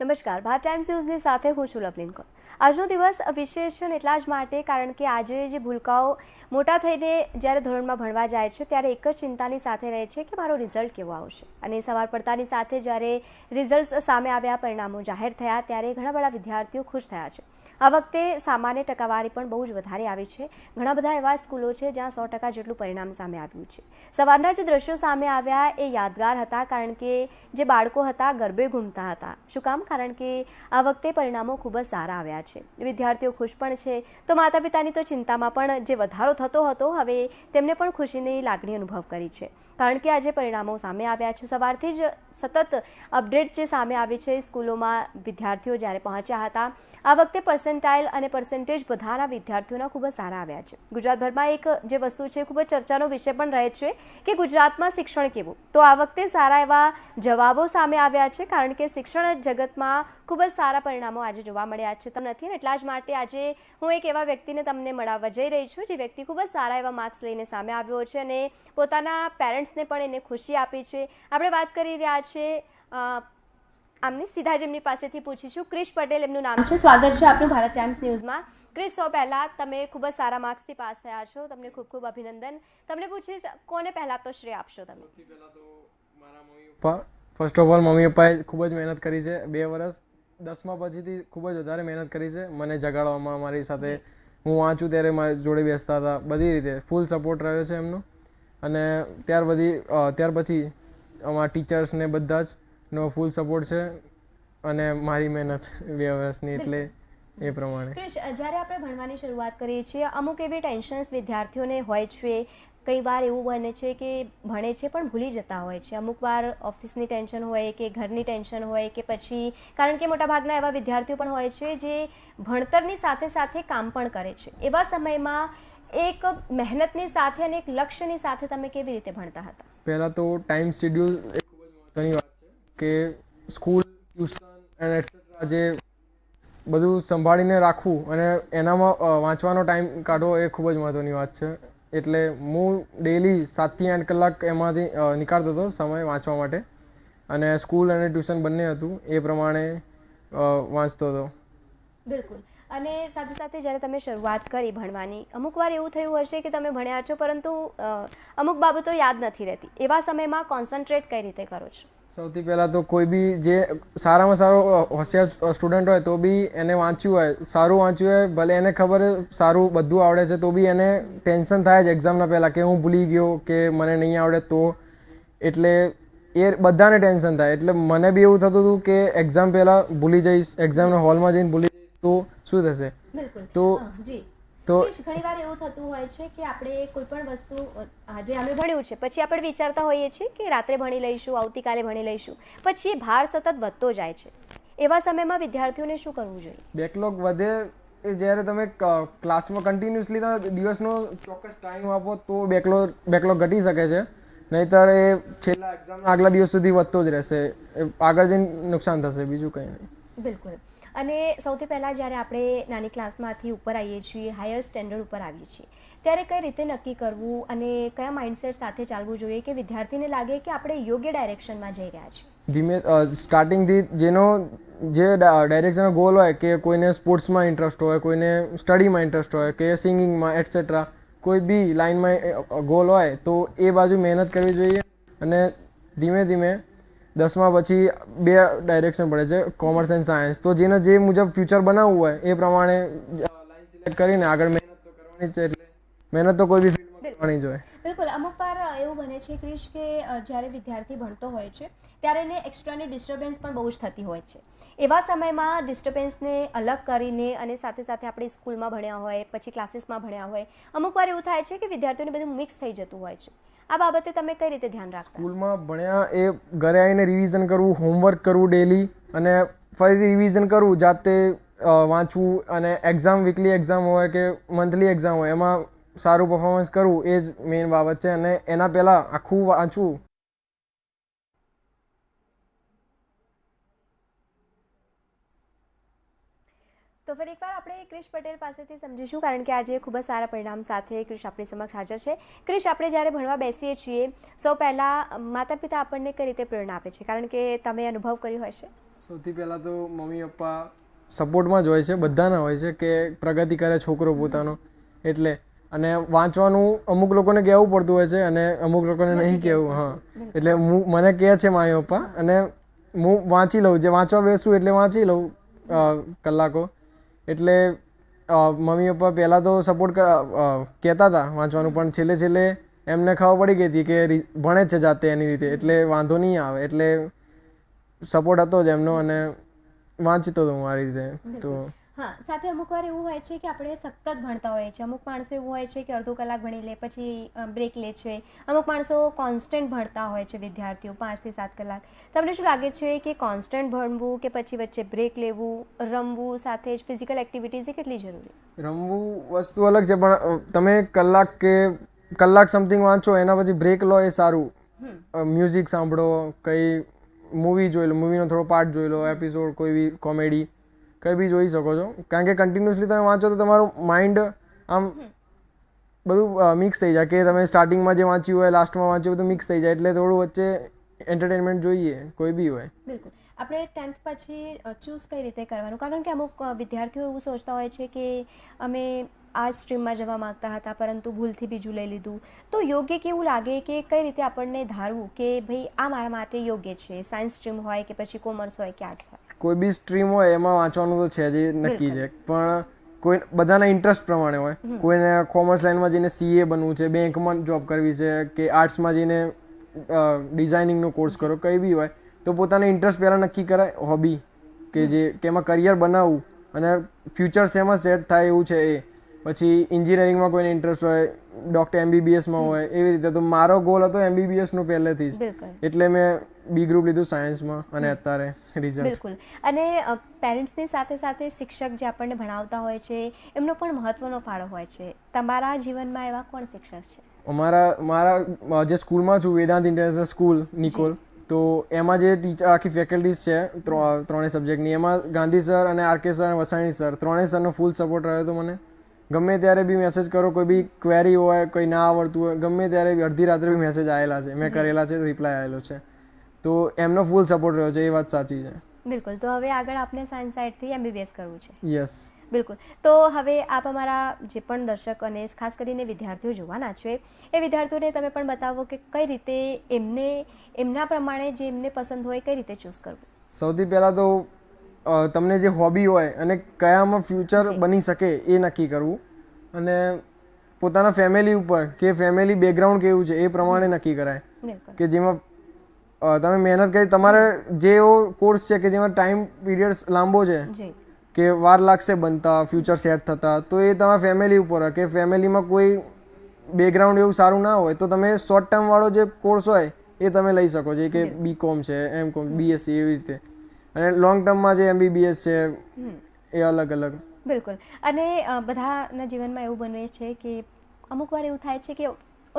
નમસ્કાર ભારત ટાઈમ્સ ન્યૂઝની સાથે હું છું લવલીન કૌર. આજનો દિવસ વિશેષ છે એટલા જ માટે કારણ કે આજે જે ભૂલકાઓ મોટા થઈને જ્યારે ધોરણમાં ભણવા જાય છે ત્યારે એક જ ચિંતાની સાથે રહે છે કે મારો રિઝલ્ટ કેવો આવશે. અને સવાર પડતાની સાથે જ્યારે રિઝલ્ટ સામે આવ્યા, પરિણામો જાહેર થયા, ત્યારે ઘણા બધા વિદ્યાર્થીઓ ખુશ થયા છે. આ વખતે સામાન્ય ટકાવારી પણ બહુ જ વધારે આવી છે. ઘણા બધા એવા સ્કૂલો છે જ્યાં સો ટકા જેટલું પરિણામ સામે આવ્યું છે. સવારના જે દ્રશ્યો સામે આવ્યા, એ યાદગાર હતા કારણ કે જે બાળકો હતા ગરબે ઘૂમતા હતા. શું કામ? કારણ કે આ વખતે પરિણામો ખૂબ જ સારા આવ્યા છે. વિદ્યાર્થીઓ ખુશ પણ છે. તો માતા પિતાની તો ચિંતામાં પણ જે વધારો થતો હતો, હવે તેમને પણ ખુશીની લાગણી અનુભવ કરી છે. કારણ કે આજે પરિણામો સામે આવ્યા છે. સવારથી જ સતત અપડેટ જે સામે આવી છે સ્કૂલોમાં વિદ્યાર્થીઓ જ્યારે પહોંચ્યા હતા આ વખતે પર્સન્ટાઇલ અને પર્સન્ટેજ બધાના વિદ્યાર્થીઓના ખૂબ જ સારા આવ્યા છે. ગુજરાતભરમાં એક જે વસ્તુ છે, ખૂબ જ ચર્ચાનો વિષય પણ રહે છે કે ગુજરાતમાં શિક્ષણ કેવું. તો આ વખતે સારા એવા જવાબો સામે આવ્યા છે, કારણ કે શિક્ષણ જગતમાં ખૂબ જ સારા પરિણામો આજે જોવા મળ્યા છે. તો નથી એટલા જ માટે આજે હું એક એવા વ્યક્તિને તમને મળવા જઈ રહી છું, જે વ્યક્તિ ખૂબ જ સારા એવા માર્ક્સ લઈને સામે આવ્યો છે અને પોતાના પેરેન્ટ્સને પણ એને ખુશી આપી છે. આપણે વાત કરી રહ્યા છે આમની સીધા જ એમની પાસેથી પૂછીશું. ક્રિશ પટેલ એમનું નામ છે. સ્વાગત છે આપનું ભારત ટાઈમ્સ ન્યૂઝમાં. ક્રિશ સૌ પહેલાં તમે ખૂબ જ સારા માર્ક્સથી પાસ થયા છો. તમને ખૂબ ખૂબ અભિનંદન. તમને પૂછીશ કોને પહેલાં તો શ્રેય આપશો તમે? સૌથી પહેલાં તો મારા mummy papa. First of all mummy પપ્પાએ ખૂબ જ મહેનત કરી છે. બે વર્ષ દસમા પછીથી ખૂબ જ વધારે મહેનત કરી છે. મને જગાડવામાં મારી સાથે હું વાંચું ત્યારે મારી જોડે બેસતા હતા. બધી રીતે ફૂલ સપોર્ટ રહ્યો છે એમનો. અને ત્યાર બધી ત્યાર પછી અમારા ટીચર્સને બધા જ નો ફૂલ સપોર્ટ છે અને મારી મહેનત બે વર્ષની એટલે એ પ્રમાણે. ક્રિશ જ્યારે આપણે ભણવાની શરૂઆત કરીએ છીએ અમુક એવી ટેન્શન્સ વિદ્યાર્થીઓને હોય છે કઈ વાર એવું બને છે કે ભણે છે પણ ભૂલી જતા હોય છે. અમુક વાર ઓફિસની ટેન્શન હોય કે ઘરની ટેન્શન હોય કે પછી કારણ કે મોટાભાગના એવા વિદ્યાર્થીઓ પણ હોય છે જે ભણતરની સાથે સાથે કામ પણ કરે છે. એવા સમયમાં એક મહેનતની સાથે અને એક લક્ષ્યની સાથે તમે કેવી રીતે ભણતા હતા? પહેલાં તો ટાઈમ શેડ્યુલ એક ખૂબ જ મહત્ત્વની વાત કે સ્કૂલ, ટ્યુશન એન્ડ એટસેટ્રા જે બધું સંભાળીને રાખવું અને એનામાં વાંચવાનો ટાઈમ કાઢવો એ ખૂબ જ મહત્ત્વની વાત છે. એટલે હું ડેલી સાતથી આઠ કલાક એમાંથી નીકાળતો હતો સમય વાંચવા માટે. અને સ્કૂલ અને ટ્યુશન બંને હતું, એ પ્રમાણે વાંચતો હતો. બિલકુલ. અને સાથે સાથે જ્યારે તમે શરૂઆત કરી ભણવાની, અમુક વાર એવું થયું હશે કે તમે ભણ્યા છો પરંતુ અમુક બાબતો યાદ નથી રહેતી. એવા સમયમાં કોન્સન્ટ્રેટ કઈ રીતે કરો છો? સૌથી પહેલાં તો કોઈ બી જે સારામાં સારો હોશિયાર સ્ટુડન્ટ હોય તો બી એને વાંચ્યું હોય. સારું વાંચ્યું હોય ભલે એને ખબર સારું બધું આવડે છે તો બી એને ટેન્શન થાય જ એક્ઝામના પહેલાં કે હું ભૂલી ગયો કે મને નહીં આવડે તો. એટલે એ બધાને ટેન્શન થાય. એટલે મને બી એવું થતું હતું કે એક્ઝામ પહેલાં ભૂલી જઈશ એક્ઝામના હોલમાં જઈને ભૂલી જઈશ તો શું થશે? તો જી. તો ઘણી વાર એવું થતું હોય છે કે આપણે કોઈ પણ વસ્તુ આજે અમે ભણ્યું છે પછી આપણે વિચારતા હોઈએ છીએ કે રાત્રે ભણી લઈશું આવતીકાલે ભણી લઈશું પછી એ ભાર સતત વધતો જાય છે. એવા સમયમાં વિદ્યાર્થીઓને શું કરવું જોઈએ? બેકલોગ વધે એ જ્યારે તમે ક્લાસમાં કન્ટિન્યુઅસલી તમે દિવસનો ચોક્કસ ટાઈમ આપો તો બેકલોગ બેકલોગ ઘટી શકે છે. નહીંતર એ છેલ્લા એક્ઝામના આગલા દિવસ સુધી વધતો જ રહેશે. આગળ જઈને નુકસાન થશે બીજું કંઈ નહીં. બિલકુલ. અને સૌથી પહેલાં જ્યારે આપણે નાની ક્લાસમાંથી ઉપર આવીએ છીએ, હાયર સ્ટેન્ડર્ડ ઉપર આવીએ છીએ, ત્યારે કઈ રીતે નક્કી કરવું અને કયા માઇન્ડસેટ સાથે ચાલવું જોઈએ કે વિદ્યાર્થીને લાગે કે આપણે યોગ્ય ડાયરેક્શનમાં જઈ રહ્યા છીએ? ધીમે સ્ટાર્ટિંગથી જેનો, જે ડાયરેક્શનનો ગોલ હોય કે કોઈને સ્પોર્ટ્સમાં ઇન્ટરેસ્ટ હોય, કોઈને સ્ટડીમાં ઇન્ટરેસ્ટ હોય, કે સિંગિંગમાં એટસેટ્રા કોઈ બી લાઇનમાં ગોલ હોય તો એ બાજુ મહેનત કરવી જોઈએ અને ધીમે ધીમે દસમા પછી બે ડાયરેક્શન પડે છે કોમર્સ એન્ડ સાયન્સ તો જેને જે મુજબ ફ્યુચર બનાવવું હોય, એ પ્રમાણે લાઈન સિલેક્ટ કરીને આગળ મહેનત તો કરવાની છે એટલે મહેનત તો કોઈ બી ફિલ્ડમાં કરવાની જ હોય. બિલકુલ. અમુક વાર એવું બને છે, ક્રિશ, કે જ્યારે વિદ્યાર્થી ભણતો હોય છે, ત્યારે એને એક્સ્ટ્રાની ડિસ્ટર્બન્સ પણ બહુ જ થતી હોય છે. એવા સમયમાં ડિસ્ટર્બન્સને અલગ કરીને અને સાથે સાથે આપણે સ્કૂલમાં ભણ્યા હોય, પછી ક્લાસીસમાં ભણ્યા હોય, અમુક વાર એવું થાય છે કે વિદ્યાર્થીઓને બધું મિક્સ થઈ જતું હોય છે. આ બાબતે તમે કઈ રીતે ધ્યાન રાખતા? સ્કૂલમાં ભણ્યા એ ઘરે આવીને રિવિઝન કરવું હોમવર્ક કરવું ડેલી અને ફરીથી રિવિઝન કરવું, જાતે વાંચવું અને એક્ઝામ વીકલી એક્ઝામ હોય કે મંથલી એક્ઝામ હોય, એમાં સારું પરફોર્મન્સ કરવું એ જ મેઇન બાબત છે અને એના પહેલાં આખું વાંચવું તો ફરી એકવાર આપણે ક્રિશ પટેલ પાસેથી સમજીશું કારણ કે આજે ખૂબ જ સારા પરિણામ સાથે ક્રિશ આપણી સમક્ષ હાજર છે. ક્રિશ આપણે જ્યારે ભણવા બેસીએ છીએ સૌ પહેલાં માતા પિતા આપણને કઈ રીતે પ્રેરણા આપે છે? કારણ કે તમે અનુભવ કર્યો હશે. સૌથી પહેલાં તો મમ્મી પપ્પા સપોર્ટમાં જ હોય છે બધાના હોય છે કે પ્રગતિ કરે છોકરો પોતાનો. એટલે અને વાંચવાનું અમુક લોકોને કહેવું પડતું હોય છે અને અમુક લોકોને નહીં કહેવું. હા. એટલે હું મને કહે છે મારી પપ્પા અને હું વાંચી લઉં. જે વાંચવા બેસું એટલે વાંચી લઉં કલાકો. એટલે મમ્મી પપ્પા પહેલાં તો સપોર્ટ કહેતા હતા વાંચવાનું, પણ છેલ્લે છેલ્લે એમને ખબર પડી ગઈ હતી કે ભણે છે જાતે એની રીતે, એટલે વાંધો નહીં આવે, એટલે સપોર્ટ હતો જ એમનો અને વાંચતો હતો હું મારી રીતે, તો હા સાથે અમુક વાર એવું હોય છે કે આપણે સતત ભણતા હોઈએ છીએ. અમુક માણસો એવું હોય છે કે અડધો કલાક ભણી લે પછી બ્રેક લે છે. અમુક માણસો કોન્સ્ટન્ટ ભણતા હોય છે વિદ્યાર્થીઓ પાંચથી સાત કલાક. તમને શું લાગે છે કે કોન્સ્ટન્ટ ભણવું કે પછી વચ્ચે બ્રેક લેવું રમવું સાથે જ ફિઝિકલ એક્ટિવિટીઝ એ કેટલી જરૂરી? રમવું વસ્તુ અલગ છે પણ તમે કલાક કે કલાક સમથિંગ વાંચો એના પછી બ્રેક લો એ સારું. મ્યુઝિક સાંભળો કઈ મૂવી જોઈ લો મૂવીનો થોડો પાર્ટ જોઈ લો એપિસોડ કોઈ બી કોમેડી કંઈ બી જોઈ શકો છો. કારણ કે કન્ટિન્યુઅસલી તમે વાંચો તો તમારું માઇન્ડ આમ બધું મિક્સ થઈ જાય. કે તમે સ્ટાર્ટિંગમાં જે વાંચ્યું હોય લાસ્ટમાં વાંચ્યું બધું તો મિક્સ થઈ જાય. એટલે થોડું વચ્ચે એન્ટરટેનમેન્ટ જોઈએ કોઈ બી હોય. બિલકુલ. આપણે ટેન્થ પછી ચૂઝ કઈ રીતે કરવાનું? કારણ કે અમુક વિદ્યાર્થીઓ એવું સોચતા હોય છે કે અમે આ સ્ટ્રીમમાં જવા માંગતા હતા પરંતુ ભૂલથી બીજું લઈ લીધું. તો યોગ્ય કેવું લાગે કે કઈ રીતે આપણને ધારવું કે ભાઈ આ મારા માટે યોગ્ય છે? સાયન્સ સ્ટ્રીમ હોય કે પછી કોમર્સ હોય કે આર્ટ્સ હોય? કોઈ બી સ્ટ્રીમ હોય એમાં વાંચવાનું તો છે જ નક્કી છે. પણ કોઈ બધાના ઇન્ટરેસ્ટ પ્રમાણે હોય. કોઈને કોમર્સ લાઈનમાં જઈને સીએ બનવું છે બેંકમાં જોબ કરવી છે કે આર્ટ્સમાં જઈને ડિઝાઇનિંગનો કોર્સ કરો કંઈ બી હોય તો પોતાને ઇન્ટરેસ્ટ પહેલાં નક્કી કરાય હોબી કે જે કે એમાં કરિયર બનાવવું અને ફ્યુચર શેમાં સેટ થાય એવું છે એ. પછી એન્જિનિયરિંગમાં કોઈને ઇન્ટરેસ્ટ હોય ડૉક્ટર એમબીબીએસમાં હોય એવી રીતે તો મારો ગોલ હતો એમબીબીએસનો પહેલેથી જ. એટલે મેં બી ગ્રુપ લીધું સાયન્સમાં અને અત્યારે રિઝલ્ટ બિલકુલ. અને પેરેન્ટ્સની સાથે સાથે શિક્ષક જે આપણને ભણાવતા હોય છે એમનો પણ મહત્વનો ફાળો હોય છે. તમારા જીવનમાં એવા કોણ શિક્ષક છે? અમારા મારા જે સ્કૂલમાં છું વેદાંત ઇન્ટરનેશનલ સ્કૂલ નિકોલ તો એમાં જે ટીચર આખી ફેકલ્ટીઝ છે ત્રણ- ત્રણેય સબ્જેક્ટની એમાં ગાંધી સર અને આર કે સર અને વસાણી સર ત્રણેય સરનો ફૂલ સપોર્ટ રહ્યો હતો મને. ગમે ત્યારે બી મેસેજ કરો કોઈ બી ક્વેરી હોય કોઈ ના આવડતું હોય ગમે ત્યારે બી અડધી રાત્રે બી મેસેજ આવેલા છે. મેં કરેલા છે રિપ્લાય આવેલો છે. તો એમનો ફૂલ સપોર્ટ રહ્યો છે એ વાત સાચી છે. બિલકુલ. તો હવે આગળ આપને સાયન્સ સાઇડથી એમબીબીએસ કરવું છે. યસ બિલકુલ. તો હવે આપ અમારા જે પણ દર્શક અને ખાસ કરીને વિદ્યાર્થીઓ જોવાના છે એ વિદ્યાર્થીઓને તમે પણ બતાવો કે કઈ રીતે એમને એમના પ્રમાણે જે એમને પસંદ હોય કઈ રીતે ચૂઝ કરવું? સૌથી પહેલાં તો તમને જે હોબી હોય અને કયામાં ફ્યુચર બની શકે એ નક્કી કરવું. અને પોતાના ફેમિલી ઉપર કે ફેમિલી બેકગ્રાઉન્ડ કેવું છે એ પ્રમાણે નક્કી કરાય. કે જેમાં તમે મહેનત કરી તમારે જે એવો કોર્સ છે કે જેમાં ટાઈમ પીરિયડ લાંબો છે કે વાર લાગશે બનતા ફ્યુચર સેટ થતા તો એ તમારા ફેમિલી ઉપર કે ફેમિલીમાં કોઈ બેકગ્રાઉન્ડ એવું સારું ના હોય તો તમે શોર્ટ ટર્મ વાળો જે કોર્સ હોય એ તમે લઈ શકો છો. કે બી કોમ છે એમ કોમ બીએસસી એવી રીતે. અને લોંગ ટર્મમાં જે એમબીબીએસ છે એ અલગ અલગ. બિલકુલ. અને બધાના જીવનમાં એવું બને છે કે અમુક વાર એવું થાય છે કે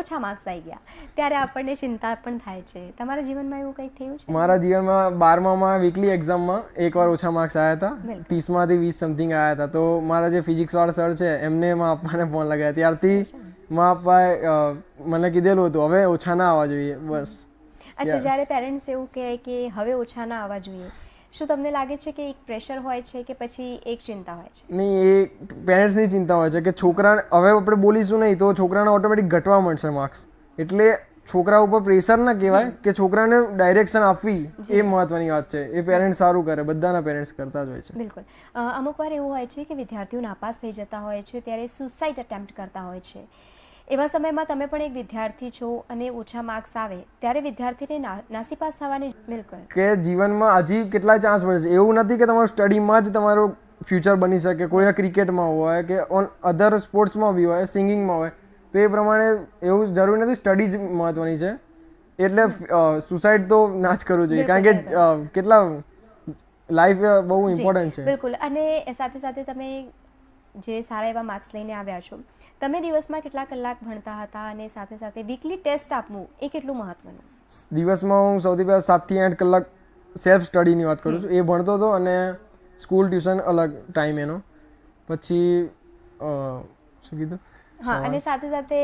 ઓછા માર્ક્સ આવી ગયા. ત્યારે આપણને ચિંતા પણ થાય છે. તમારા જીવનમાં એવું કંઈક થયું છે? મારા જીવનમાં બારમામાં વીકલી એક્ઝામમાં એકવાર ઓછા માર્ક્સ આવ્યા હતા. ત્રીસમાંથી વીસ સમથિંગ આવ્યા હતા. તો મારા જે ફિઝિક્સ વાળા સર છે એમને મા પપ્પાને ફોન લગાવ્યા ત્યારથી મા પપ્પાએ મને કીધેલું હતું હવે ઓછા ના આવવા જોઈએ. બસ. અચ્છા જ્યારે પેરેન્ટ્સ એવું કહે કે હવે ઓછા ના આવવા જોઈએ શું તમને લાગે છે કે એક પ્રેશર હોય છે કે પછી એક ચિંતા હોય છે? નહીં એ પેરેન્ટ્સની ચિંતા હોય છે કે છોકરાને હવે આપણે બોલીશું નહીં તો છોકરાને ઓટોમેટિક ઘટવા મળશે માર્ક્સ એટલે છોકરા ઉપર પ્રેશર ના કહેવાય કે છોકરાને ડાયરેક્શન આપવી એ મહત્વની વાત છે. એ પેરેન્ટ્સ સારું કરે બધાના પેરેન્ટ્સ કરતા જ હોય છે. બિલકુલ. અમુક વાર એવું હોય છે કે વિદ્યાર્થીઓ નાપાસ થઈ જતા હોય છે ત્યારે સુસાઇડ અટેમ્પ્ટ કરતા હોય છે. એવા સમયમાં તમે પણ એક વિદ્યાર્થી છો અને ઓછા માર્ક્સ આવે ત્યારે વિદ્યાર્થીને નાસીપાસ થવાની બિલકુલ કે જીવનમાં હજી કેટલા ચાન્સ મળે છે? એવું નથી કે તમારું સ્ટડીમાં જ તમારું ફ્યુચર બની શકે કોઈના ક્રિકેટમાં હોય કે ઓન અધર સ્પોર્ટ્સમાં બી હોય સિંગિંગમાં હોય તો એ પ્રમાણે એવું જરૂરી નથી સ્ટડી જ મહત્વની છે. એટલે સુસાઇડ તો ના જ કરવું જોઈએ કારણ કે કેટલા લાઈફ બહુ ઇમ્પોર્ટન્ટ છે. બિલકુલ. અને સાથે સાથે તમે જે સારા એવા માર્ક્સ લઈને આવ્યા છો તમે દિવસમાં કેટલા કલાક ભણતા હતા અને સાથે સાથે વીકલી ટેસ્ટ આપવું એ કેટલું મહત્વનું? દિવસમાં હું સૌથી પહેલાં સાતથી આઠ કલાક સેલ્ફ સ્ટડીની વાત કરું છું. એ ભણતો હતો અને સ્કૂલ ટ્યુશન અલગ ટાઈમ એનો. પછી શું કીધું? હા અને સાથે સાથે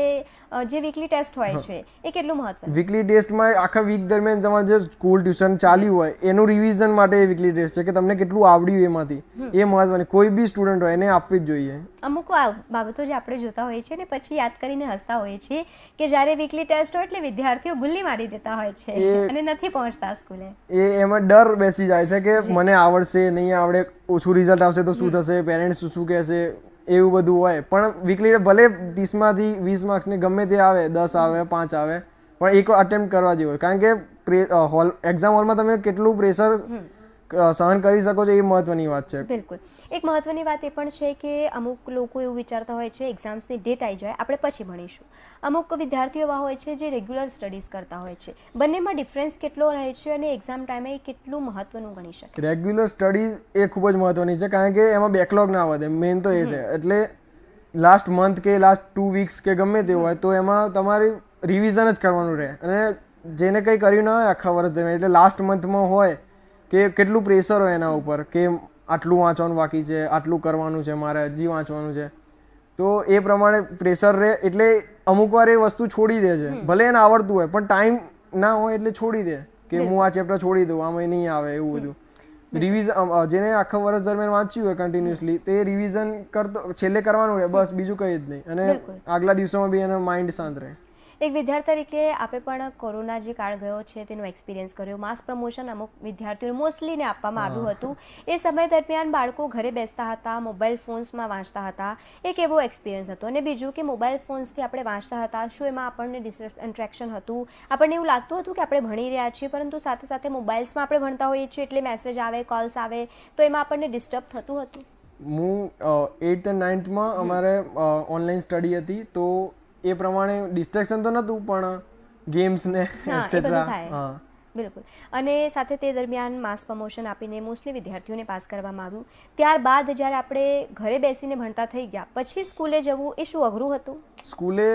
જે વીકલી ટેસ્ટ હોય છે એ કેટલું મહત્વ વીકલી ટેસ્ટમાં આખા વીક દરમિયાન તમારે જે સ્કૂલ ટ્યુશન ચાલ્યું હોય એનું રિવિઝન માટે વીકલી ટેસ્ટ છે કે તમને કેટલું આવડ્યું એમાંથી? એ મહત્વની. કોઈ બી સ્ટુડન્ટ હોય એને આપવી જ જોઈએ. અમુક બાબતો જે આપણે જોતા હોઈએ છીએ ને પછી યાદ કરીને હસતા હોઈએ છીએ કે જ્યારે વીકલી ટેસ્ટ હોય એટલે વિદ્યાર્થીઓ ગુલ્લી મારી દેતા હોય છે અને નથી પહોંચતા સ્કૂલે. એ એમાં ડર બેસી જાય છે કે મને આવડશે નહીં આવડે ઓછું રિઝલ્ટ આવશે તો શું થશે પેરેન્ટ્સ શું શું કહેશે? એવું બધું હોય. પણ વીકલી ભલે ત્રીસમાંથી વીસ માર્ક્સને ગમે તે આવે દસ આવે પાંચ આવે પણ એક અટેમ્પ્ટ કરવા જેવું હોય. કારણ કે હોલ એક્ઝામ હોલમાં તમે કેટલું પ્રેશર સહન કરી શકો છો એ મહત્વની વાત છે. બિલકુલ. એક મહત્વની વાત એ પણ છે કે અમુક લોકો એવું વિચારતા હોય છે એક્ઝામ્સની ડેટ આવી જાય આપણે પછી ભણીશું. અમુક વિદ્યાર્થીઓ એવા હોય છે જે રેગ્યુલર સ્ટડીઝ કરતા હોય છે. બંનેમાં ડિફરન્સ કેટલો રહે છે અને એક્ઝામ ટાઈમે એ કેટલું મહત્વનું ગણી શકે? રેગ્યુલર સ્ટડીઝ એ ખૂબ જ મહત્વની છે કારણ કે એમાં બેકલોગ ના વધે મેઇન તો એ છે. એટલે લાસ્ટ મંથ કે લાસ્ટ ટુ વીક્સ કે ગમે તે હોય તો એમાં તમારે રિવિઝન જ કરવાનું રહે. અને જેને કંઈ કર્યું ના હોય આખા વર્ષ દરમિયાન એટલે લાસ્ટ મંથમાં હોય કે કેટલું પ્રેશર હોય એના ઉપર કે આટલું વાંચવાનું બાકી છે આટલું કરવાનું છે મારે હજી વાંચવાનું છે. તો એ પ્રમાણે પ્રેશર રહે એટલે અમુક વાર એ વસ્તુ છોડી દે છે. ભલે એને આવડતું હોય પણ ટાઈમ ના હોય એટલે છોડી દે. કે હું આ ચેપ્ટર છોડી દઉં આમાં નહીં આવે એવું બધું. રિવિઝન જેને આખા વર્ષ દરમિયાન વાંચ્યું હોય કન્ટિન્યુઅસલી તે રિવિઝન કરતો છેલ્લે કરવાનું રહે બસ બીજું કંઈ જ નહીં. અને આગલા દિવસોમાં બી એનો માઇન્ડ શાંત રહે. એક વિદ્યાર્થી તરીકે આપે પણ કોરોના જે કાળ ગયો છે તેનો એક્સપિરિયન્સ કર્યો. માસ પ્રમોશન અમુક વિદ્યાર્થીઓને મોસ્ટલીને આપવામાં આવ્યું હતું. એ સમય દરમિયાન બાળકો ઘરે બેસતા હતા મોબાઈલ ફોન્સમાં વાંચતા હતા. એક એવો એક્સપિરિયન્સ હતો. અને બીજું કે મોબાઈલ ફોન્સથી આપણે વાંચતા હતા શું એમાં આપણને ઇન્ટ્રેક્શન હતું? આપણને એવું લાગતું હતું કે આપણે ભણી રહ્યા છીએ પરંતુ સાથે સાથે મોબાઈલ્સમાં આપણે ભણતા હોઈએ છીએ એટલે મેસેજ આવે કોલ્સ આવે તો એમાં આપણને ડિસ્ટર્બ થતું હતું? હું એન્ડ નાઇન્થમાં અમારે ઓનલાઈન સ્ટડી હતી તો એ પ્રમાણે ડિસ્ટ્રેક્શન તો નહોતું પણ ગેમ્સ ને એક્સેટ્રા હા. બિલકુલ. અને સાથે તે દરમિયાન માસ પ્રમોશન આપીને મોસ્ટલી વિદ્યાર્થીઓને પાસ કરવામાં આવ્યું. ત્યારબાદ જ્યારે આપણે ઘરે બેસીને ભણતા થઈ ગયા પછી સ્કૂલે જવું એ શું અઘરું હતું? સ્કૂલે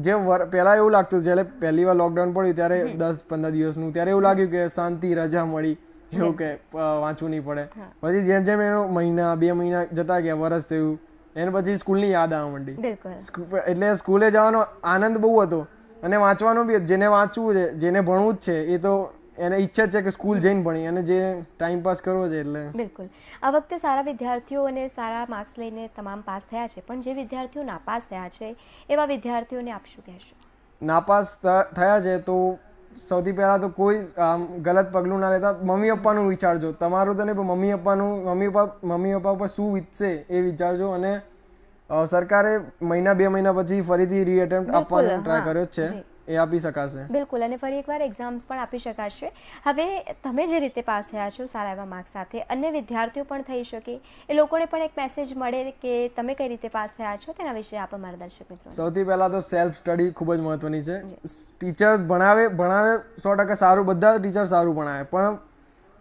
જે પહેલાં એવું લાગતું જ્યારે પહેલી વાર લોકડાઉન પડ્યું ત્યારે દસ પંદર દિવસનું ત્યારે એવું લાગ્યું કે શાંતિ રજા મળી એવું કે વાંચવું નહીં પડે. પછી જેમ જેમ એનો મહિના બે મહિના જતા ગયા વરસ થયું એને પછી સ્કૂલની યાદ આવવા માંડી. એટલે સ્કૂલે જવાનો આનંદ બહુ હતો. અને વાંચવાનો બી જેને વાંચવું છે જેને ભણવું જ છે એ તો એને ઈચ્છા છે કે સ્કૂલ જઈને ભણી અને જે ટાઈમ પાસ કરવો છે એટલે. બિલકુલ. આ વખતે સારા વિદ્યાર્થીઓ અને સારા માર્ક્સ લઈને તમામ પાસ થયા છે. પણ જે વિદ્યાર્થીઓ નાપાસ થયા છે એવા વિદ્યાર્થીઓને આપ શું કહેશો? નાપાસ થયા છે તો સૌથી પહેલાં તો કોઈ આમ ગલત પગલું ના લેતા મમ્મી પપ્પાનું વિચારજો તમારું તો નહીં પણ મમ્મી પપ્પાનું મમ્મી પપ્પા મમ્મી પપ્પા ઉપર શું વીતશે એ વિચારજો અને સરકારે મહિના બે મહિના પછી ફરીથી રીએટેમ્પ્ટ આપવાનો ટ્રાય કર્યો છે. એ આપી શકાશે. બિલકુલ અને ફરી એકવાર એક્ઝામ્સ પણ આપી શકાશે. હવે તમે જે રીતે પાસ થયા છો સારા એવા માર્ક્સ સાથે અન્ય વિદ્યાર્થીઓ પણ થઈ શકે. એ લોકોને પણ એક મેસેજ મળે કે તમે કઈ રીતે પાસ થયા છો તેના વિશે આપ અમારા દર્શક મિત્રો. સૌથી પહેલા તો સેલ્ફ સ્ટડી ખૂબ જ મહત્વની છે. ટીચર્સ ભણાવે ભણાવે સો ટકા સારું બધા ટીચર સારું ભણાવે. પણ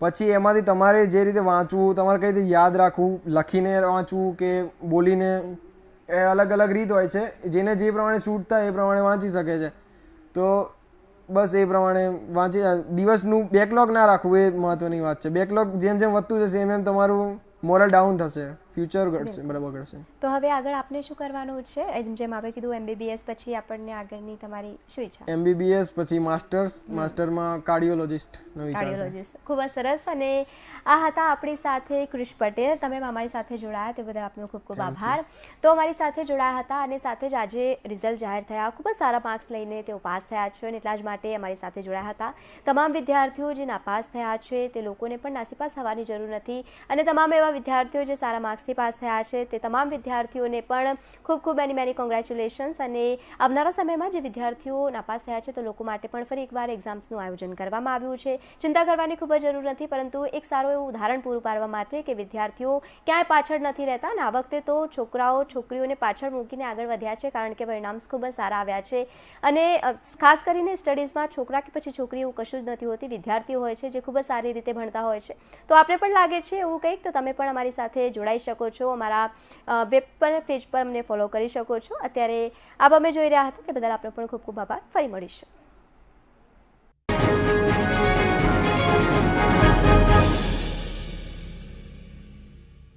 પછી એમાંથી તમારે જે રીતે વાંચવું તમારે કઈ રીતે યાદ રાખવું લખીને વાંચવું કે બોલીને એ અલગ અલગ રીત હોય છે. જેને જે પ્રમાણે શૂટ થાય એ પ્રમાણે વાંચી શકે છે. તો બસ એ પ્રમાણે વાંચી દિવસનું બેકલોગ ના રાખવું એ મહત્વની વાત છે. બેકલોગ જેમ જેમ વધતું જશે એમ એમ તમારું મોરલ ડાઉન થશે. ફ્યુચર ઘડશે બરાબર ઘડશે તો હવે આગળ આપને શું કરવાનું છે? જેમ આપણે કીધું એમબીબીએસ પછી આપણને આગળની તમારી શું ઈચ્છા? એમબીબીએસ પછી માસ્ટર્સ માસ્ટરમાં કાર્ડિયોલોજિસ્ટ કાર્ડિયોલોજીસ્ટ ખૂબ જ સરસ. અને આ હતા આપણી સાથે ક્રિશ પટેલ. તમે અમારી સાથે જોડાયા તે બદલ આપનો ખૂબ ખૂબ આભાર. તો અમારી સાથે જોડાયા હતા અને સાથે જ આજે રિઝલ્ટ જાહેર થયા. ખૂબ જ સારા માર્ક્સ લઈને તેઓ પાસ થયા છે અને એટલા જ માટે અમારી સાથે જોડાયા હતા. તમામ વિદ્યાર્થીઓ જે નાપાસ થયા છે તે લોકોને પણ નાસીપાસ થવાની જરૂર નથી. અને તમામ એવા વિદ્યાર્થીઓ જે સારા માર્ક્સથી પાસ થયા છે. તે તમામ વિદ્યાર્થીઓને પણ ખૂબ ખૂબ એની મેની કોંગ્રેચ્યુલેશન્સ અને આવનારા સમયમાં જે વિદ્યાર્થીઓ નાપાસ થયા છે, તો લોકો માટે પણ ફરી એકવાર એક્ઝામ્સનું આયોજન કરવામાં આવ્યું છે. ચિંતા કરવાની ખૂબ જ જરૂર નથી, પરંતુ એક સારું એવું ઉદાહરણ પૂરું પાડવા માટે કે વિદ્યાર્થીઓ ક્યાંય પાછળ નથી રહેતા. અને આ વખતે તો છોકરાઓ, છોકરીઓને પાછળ મૂકીને આગળ વધ્યા છે, કારણ કે પરિણામ્સ ખૂબ જ સારા આવ્યા છે. અને ખાસ કરીને સ્ટડીઝમાં છોકરા કે પછી છોકરી એવું કશું જ નથી હોતી, વિદ્યાર્થીઓ હોય છે જે ખૂબ જ સારી રીતે ભણતા હોય છે. તો આપણે પણ લાગે છે એવું કંઈક? તો તમે પણ અમારી સાથે જોડાઈ શકો છો, અમારા વેબ પર પેજ પર અમને ફોલો કરી શકો છો. અત્યારે આપ અમે જોઈ રહ્યા હતા, તે બદલ આપનો પણ ખૂબ ખૂબ આભાર. ફરી મળીશું.